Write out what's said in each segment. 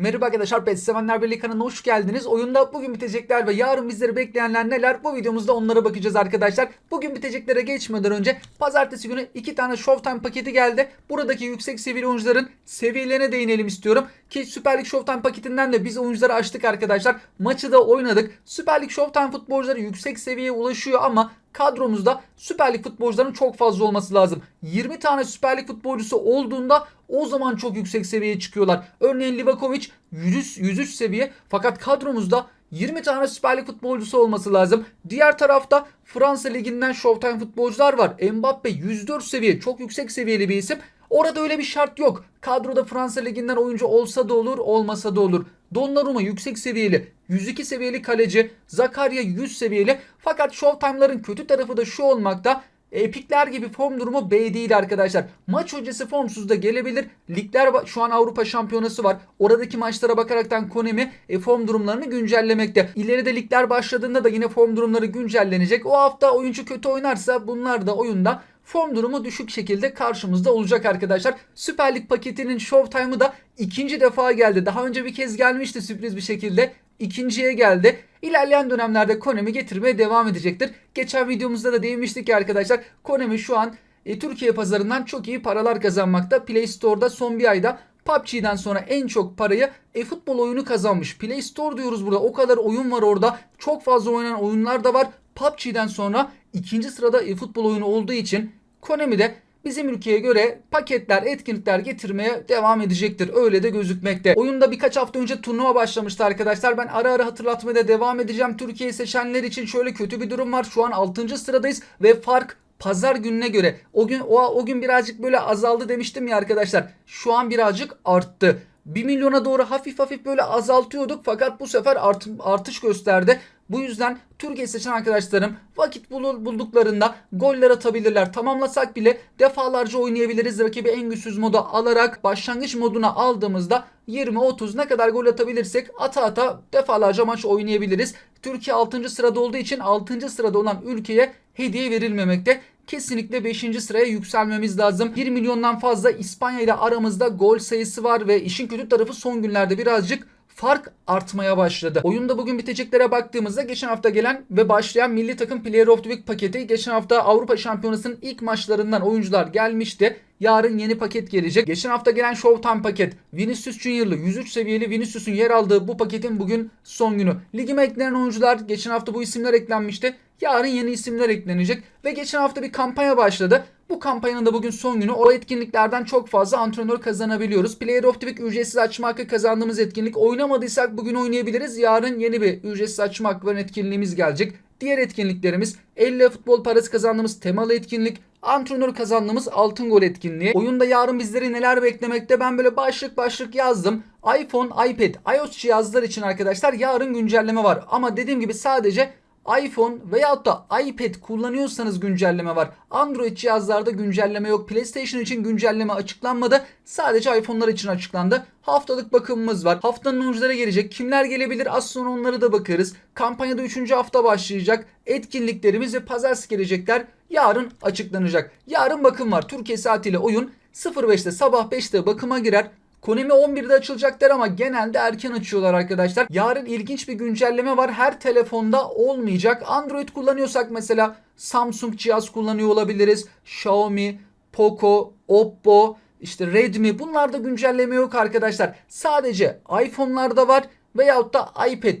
Merhaba arkadaşlar PES Sevenler Birliği kanalına hoş geldiniz. Oyunda bugün bitecekler ve yarın bizleri bekleyenler neler? Bu videomuzda onlara bakacağız arkadaşlar. Bugün biteceklere geçmeden önce pazartesi günü iki tane Showtime paketi geldi. Buradaki yüksek seviyeli oyuncuların seviyelerine değinelim istiyorum. Ki Süper Lig Showtime paketinden de biz oyuncuları açtık arkadaşlar. Maçı da oynadık. Süper Lig Showtime futbolcuları yüksek seviyeye ulaşıyor ama kadromuzda Süper Lig futbolcularının çok fazla olması lazım. 20 tane Süper Lig futbolcusu olduğunda o zaman çok yüksek seviyeye çıkıyorlar. Örneğin Livakovic 100, 103 seviye fakat kadromuzda 20 tane Süper Lig futbolcusu olması lazım. Diğer tarafta Fransa Ligi'nden Showtime futbolcular var. Mbappe 104 seviye çok yüksek seviyeli bir isim. Orada öyle bir şart yok. Kadroda Fransa Ligi'nden oyuncu olsa da olur, olmasa da olur. Donnarumma yüksek seviyeli, 102 seviyeli kaleci, Zakaria 100 seviyeli. Fakat Showtime'ların kötü tarafı da şu olmakta. Epikler gibi form durumu B değil arkadaşlar. Maç öncesi formsuz da gelebilir. Ligler şu an Avrupa Şampiyonası var. Oradaki maçlara bakaraktan Konemi e, form durumlarını güncellemekte. İleride ligler başladığında da yine form durumları güncellenecek. O hafta oyuncu kötü oynarsa bunlar da oyunda form durumu düşük şekilde karşımızda olacak arkadaşlar. Süper Lig paketinin Showtime'ı da ikinci defa geldi. Daha önce bir kez gelmişti sürpriz bir şekilde. İkinciye geldi. İlerleyen dönemlerde Konami getirmeye devam edecektir. Geçen videomuzda da değinmiştik ya arkadaşlar. Konami şu an e, Türkiye pazarından çok iyi paralar kazanmakta. Play Store'da son bir ayda PUBG'den sonra en çok parayı e-futbol oyunu kazanmış. Play Store diyoruz burada. O kadar oyun var orada. Çok fazla oynanan oyunlar da var. PUBG'den sonra ikinci sırada e-futbol oyunu olduğu için Konami de bizim ülkeye göre paketler, etkinlikler getirmeye devam edecektir. Öyle de gözükmekte. Oyunda birkaç hafta önce turnuva başlamıştı arkadaşlar. Ben ara ara hatırlatmaya da devam edeceğim. Türkiye seçenler için şöyle kötü bir durum var. Şu an 6. sıradayız ve fark pazar gününe göre o gün o, o gün birazcık böyle azaldı demiştim ya arkadaşlar. Şu an birazcık arttı. 1 milyona doğru hafif hafif böyle azaltıyorduk fakat bu sefer art, artış gösterdi. Bu yüzden Türkiye seçen arkadaşlarım vakit bul- bulduklarında goller atabilirler. Tamamlasak bile defalarca oynayabiliriz. Rakibi en güçsüz moda alarak başlangıç moduna aldığımızda 20-30 ne kadar gol atabilirsek ata ata defalarca maç oynayabiliriz. Türkiye 6. sırada olduğu için 6. sırada olan ülkeye hediye verilmemekte. Kesinlikle 5. sıraya yükselmemiz lazım. 1 milyondan fazla İspanya ile aramızda gol sayısı var ve işin kötü tarafı son günlerde birazcık fark artmaya başladı. Oyunda bugün biteceklere baktığımızda geçen hafta gelen ve başlayan milli takım Player of the Week paketi geçen hafta Avrupa Şampiyonası'nın ilk maçlarından oyuncular gelmişti. Yarın yeni paket gelecek. Geçen hafta gelen Showtime paket Vinicius Junior'lı 103 seviyeli Vinicius'un yer aldığı bu paketin bugün son günü. Ligime eklenen oyuncular geçen hafta bu isimler eklenmişti. Yarın yeni isimler eklenecek ve geçen hafta bir kampanya başladı. Bu kampanyanın da bugün son günü. O etkinliklerden çok fazla antrenör kazanabiliyoruz. Player of the Week ücretsiz açma hakkı kazandığımız etkinlik. Oynamadıysak bugün oynayabiliriz. Yarın yeni bir ücretsiz açma hakkı veren etkinliğimiz gelecek. Diğer etkinliklerimiz 50 futbol parası kazandığımız temalı etkinlik, antrenör kazandığımız altın gol etkinliği. Oyunda yarın bizleri neler beklemekte ben böyle başlık başlık yazdım. iPhone, iPad, iOS cihazlar için arkadaşlar yarın güncelleme var. Ama dediğim gibi sadece iPhone veyahut da iPad kullanıyorsanız güncelleme var. Android cihazlarda güncelleme yok. PlayStation için güncelleme açıklanmadı. Sadece iPhone'lar için açıklandı. Haftalık bakımımız var. Haftanın oyuncuları gelecek. Kimler gelebilir az sonra onları da bakarız. Kampanyada 3. hafta başlayacak. Etkinliklerimiz ve pazartesi gelecekler. Yarın açıklanacak. Yarın bakım var. Türkiye saatiyle oyun 05'te sabah 5'te bakıma girer. Konami 11'de açılacaklar ama genelde erken açıyorlar arkadaşlar. Yarın ilginç bir güncelleme var. Her telefonda olmayacak. Android kullanıyorsak mesela Samsung cihaz kullanıyor olabiliriz. Xiaomi, Poco, Oppo, işte Redmi bunlarda güncelleme yok arkadaşlar. Sadece iPhone'larda var veyahut da iPad,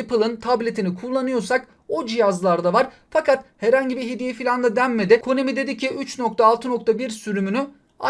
Apple'ın tabletini kullanıyorsak o cihazlarda var. Fakat herhangi bir hediye falan da denmedi. Konami dedi ki 3.6.1 sürümünü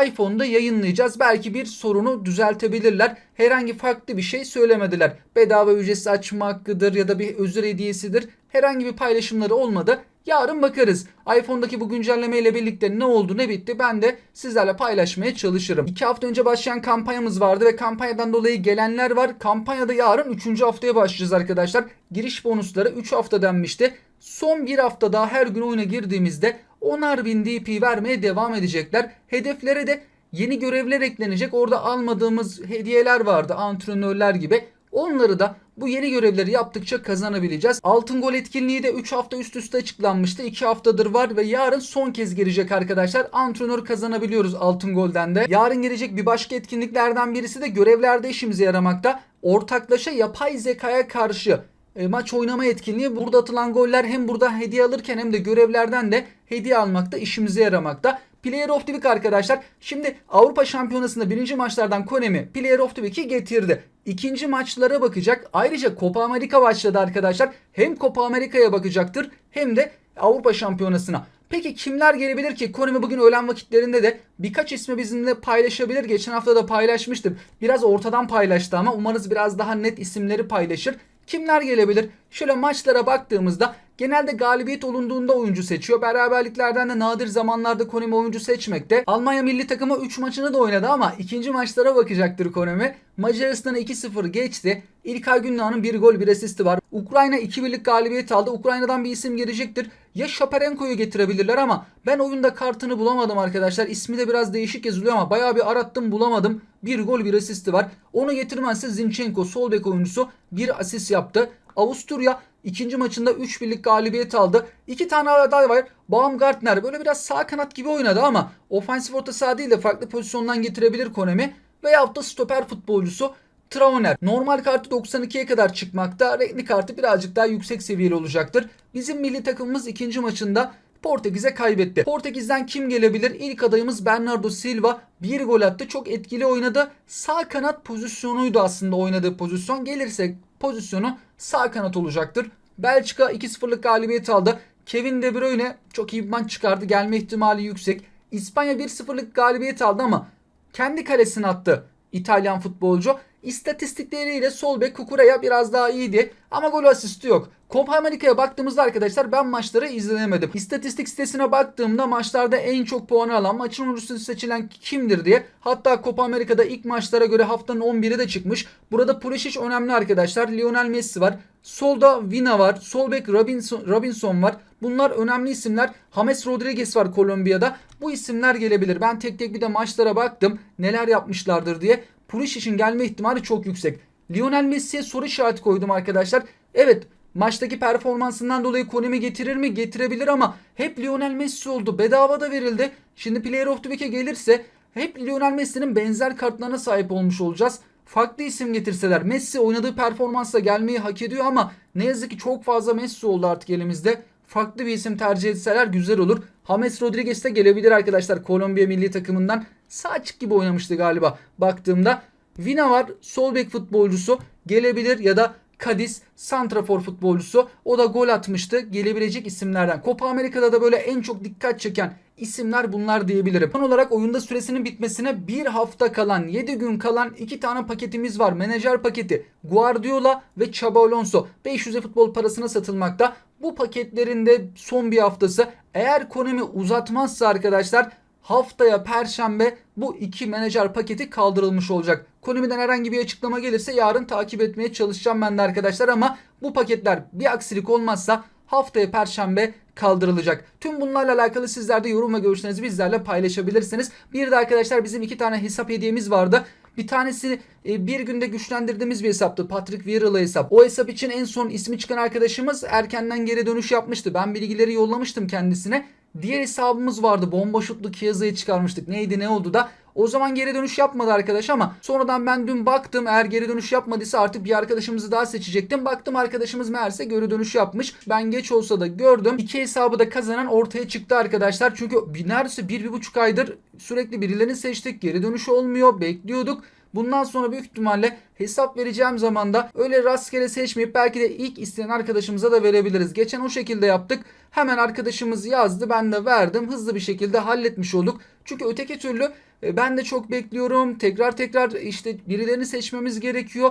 iPhone'da yayınlayacağız. Belki bir sorunu düzeltebilirler. Herhangi farklı bir şey söylemediler. Bedava ücretsiz açma hakkıdır ya da bir özür hediyesidir. Herhangi bir paylaşımları olmadı. Yarın bakarız. iPhone'daki bu güncelleme ile birlikte ne oldu ne bitti ben de sizlerle paylaşmaya çalışırım. 2 hafta önce başlayan kampanyamız vardı ve kampanyadan dolayı gelenler var. Kampanyada yarın 3. haftaya başlayacağız arkadaşlar. Giriş bonusları 3 hafta denmişti. Son bir hafta daha her gün oyuna girdiğimizde 10'ar bin DP vermeye devam edecekler. Hedeflere de yeni görevler eklenecek. Orada almadığımız hediyeler vardı antrenörler gibi. Onları da bu yeni görevleri yaptıkça kazanabileceğiz. Altın gol etkinliği de 3 hafta üst üste açıklanmıştı. 2 haftadır var ve yarın son kez gelecek arkadaşlar. Antrenör kazanabiliyoruz altın golden de. Yarın gelecek bir başka etkinliklerden birisi de görevlerde işimize yaramakta. Ortaklaşa yapay zekaya karşı e, maç oynama etkinliği. Burada atılan goller hem burada hediye alırken hem de görevlerden de hediye almakta işimize yaramakta. Player of the Week arkadaşlar. Şimdi Avrupa Şampiyonası'nda birinci maçlardan Konemi Player of the Week'i getirdi. İkinci maçlara bakacak. Ayrıca Copa America başladı arkadaşlar. Hem Copa America'ya bakacaktır hem de Avrupa Şampiyonası'na. Peki kimler gelebilir ki? Konemi bugün öğlen vakitlerinde de birkaç ismi bizimle paylaşabilir. Geçen hafta da paylaşmıştım. Biraz ortadan paylaştı ama umarız biraz daha net isimleri paylaşır. Kimler gelebilir? Şöyle maçlara baktığımızda genelde galibiyet olunduğunda oyuncu seçiyor. Beraberliklerden de nadir zamanlarda Konemi oyuncu seçmekte. Almanya milli takımı 3 maçını da oynadı ama ikinci maçlara bakacaktır Konemi. Macaristan'ı 2-0 geçti. İlkay Gündoğan'ın bir gol bir asisti var. Ukrayna 2 birlik galibiyet aldı. Ukrayna'dan bir isim gelecektir. Ya Shaparenko'yu getirebilirler ama ben oyunda kartını bulamadım arkadaşlar. İsmi de biraz değişik yazılıyor ama bayağı bir arattım bulamadım. Bir gol bir asisti var. Onu getirmezse Zinchenko sol bek oyuncusu bir asist yaptı. Avusturya ikinci maçında 3 birlik galibiyet aldı. İki tane aday var. Baumgartner böyle biraz sağ kanat gibi oynadı ama ofansif orta saha değil de farklı pozisyondan getirebilir Konemi. Veyahut da stoper futbolcusu Trauner. Normal kartı 92'ye kadar çıkmakta. Renkli kartı birazcık daha yüksek seviyeli olacaktır. Bizim milli takımımız ikinci maçında Portekiz'e kaybetti. Portekiz'den kim gelebilir? İlk adayımız Bernardo Silva. Bir gol attı. Çok etkili oynadı. Sağ kanat pozisyonuydu aslında oynadığı pozisyon. Gelirse pozisyonu sağ kanat olacaktır. Belçika 2-0'lık galibiyet aldı. Kevin De Bruyne çok iyi bir maç çıkardı. Gelme ihtimali yüksek. İspanya 1-0'lık galibiyet aldı ama kendi kalesine attı İtalyan futbolcu. İstatistikleriyle sol bek Kukuraya biraz daha iyiydi ama gol asisti yok. Copa Amerika'ya baktığımızda arkadaşlar ben maçları izleyemedim. İstatistik sitesine baktığımda maçlarda en çok puanı alan maçın oyuncusu seçilen kimdir diye. Hatta Copa Amerika'da ilk maçlara göre haftanın 11'i de çıkmış. Burada Pulisic önemli arkadaşlar. Lionel Messi var. Solda Vina var. Sol bek Robinson, Robinson var. Bunlar önemli isimler. James Rodriguez var Kolombiya'da. Bu isimler gelebilir. Ben tek tek bir de maçlara baktım. Neler yapmışlardır diye. Pulisic'in gelme ihtimali çok yüksek. Lionel Messi'ye soru işareti koydum arkadaşlar. Evet maçtaki performansından dolayı Konemi getirir mi? Getirebilir ama hep Lionel Messi oldu. Bedava da verildi. Şimdi Player of the Week'e gelirse hep Lionel Messi'nin benzer kartlarına sahip olmuş olacağız. Farklı isim getirseler Messi oynadığı performansla gelmeyi hak ediyor ama ne yazık ki çok fazla Messi oldu artık elimizde. Farklı bir isim tercih etseler güzel olur. James Rodriguez de gelebilir arkadaşlar Kolombiya milli takımından. Sağ açık gibi oynamıştı galiba baktığımda. Vina var sol bek futbolcusu gelebilir ya da Cadiz santrafor futbolcusu. O da gol atmıştı. Gelebilecek isimlerden. Copa Amerika'da da böyle en çok dikkat çeken isimler bunlar diyebilirim. Son olarak oyunda süresinin bitmesine bir hafta kalan 7 gün kalan 2 tane paketimiz var. Menajer paketi Guardiola ve Xabi Alonso 500'e futbol parasına satılmakta. Bu paketlerin de son bir haftası. Eğer Konami uzatmazsa arkadaşlar haftaya perşembe bu iki menajer paketi kaldırılmış olacak. Konami'den herhangi bir açıklama gelirse yarın takip etmeye çalışacağım ben de arkadaşlar ama bu paketler bir aksilik olmazsa haftaya perşembe kaldırılacak. Tüm bunlarla alakalı sizler de yorum ve görüşlerinizi bizlerle paylaşabilirsiniz. Bir de arkadaşlar bizim iki tane hesap hediyemiz vardı. Bir tanesi e, bir günde güçlendirdiğimiz bir hesaptı. Patrick Vieira'lı hesap. O hesap için en son ismi çıkan arkadaşımız erkenden geri dönüş yapmıştı. Ben bilgileri yollamıştım kendisine. Diğer hesabımız vardı. Bomba şutlu Kiyaza'yı çıkarmıştık. Neydi ne oldu da. O zaman geri dönüş yapmadı arkadaş ama sonradan ben dün baktım eğer geri dönüş yapmadıysa artık bir arkadaşımızı daha seçecektim. Baktım arkadaşımız meğerse geri dönüş yapmış. Ben geç olsa da gördüm. İki hesabı da kazanan ortaya çıktı arkadaşlar. Çünkü neredeyse bir, bir buçuk aydır sürekli birilerini seçtik. Geri dönüş olmuyor. Bekliyorduk. Bundan sonra büyük ihtimalle hesap vereceğim zaman da öyle rastgele seçmeyip belki de ilk isteyen arkadaşımıza da verebiliriz. Geçen o şekilde yaptık. Hemen arkadaşımız yazdı ben de verdim. Hızlı bir şekilde halletmiş olduk. Çünkü öteki türlü e, ben de çok bekliyorum. Tekrar tekrar işte birilerini seçmemiz gerekiyor.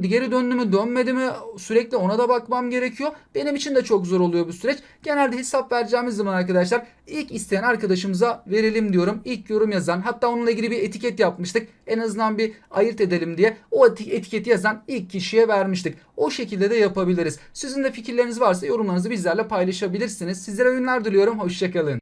Geri döndü mü dönmedi mi sürekli ona da bakmam gerekiyor. Benim için de çok zor oluyor bu süreç. Genelde hesap vereceğimiz zaman arkadaşlar ilk isteyen arkadaşımıza verelim diyorum. İlk yorum yazan hatta onunla ilgili bir etiket yapmıştık. En azından bir ayırt edelim diye. O etiketi yazan ilk kişiye vermiştik. O şekilde de yapabiliriz. Sizin de fikirleriniz varsa yorumlarınızı bizlerle paylaşabilirsiniz. Sizlere oyunlar diliyorum. Hoşçakalın.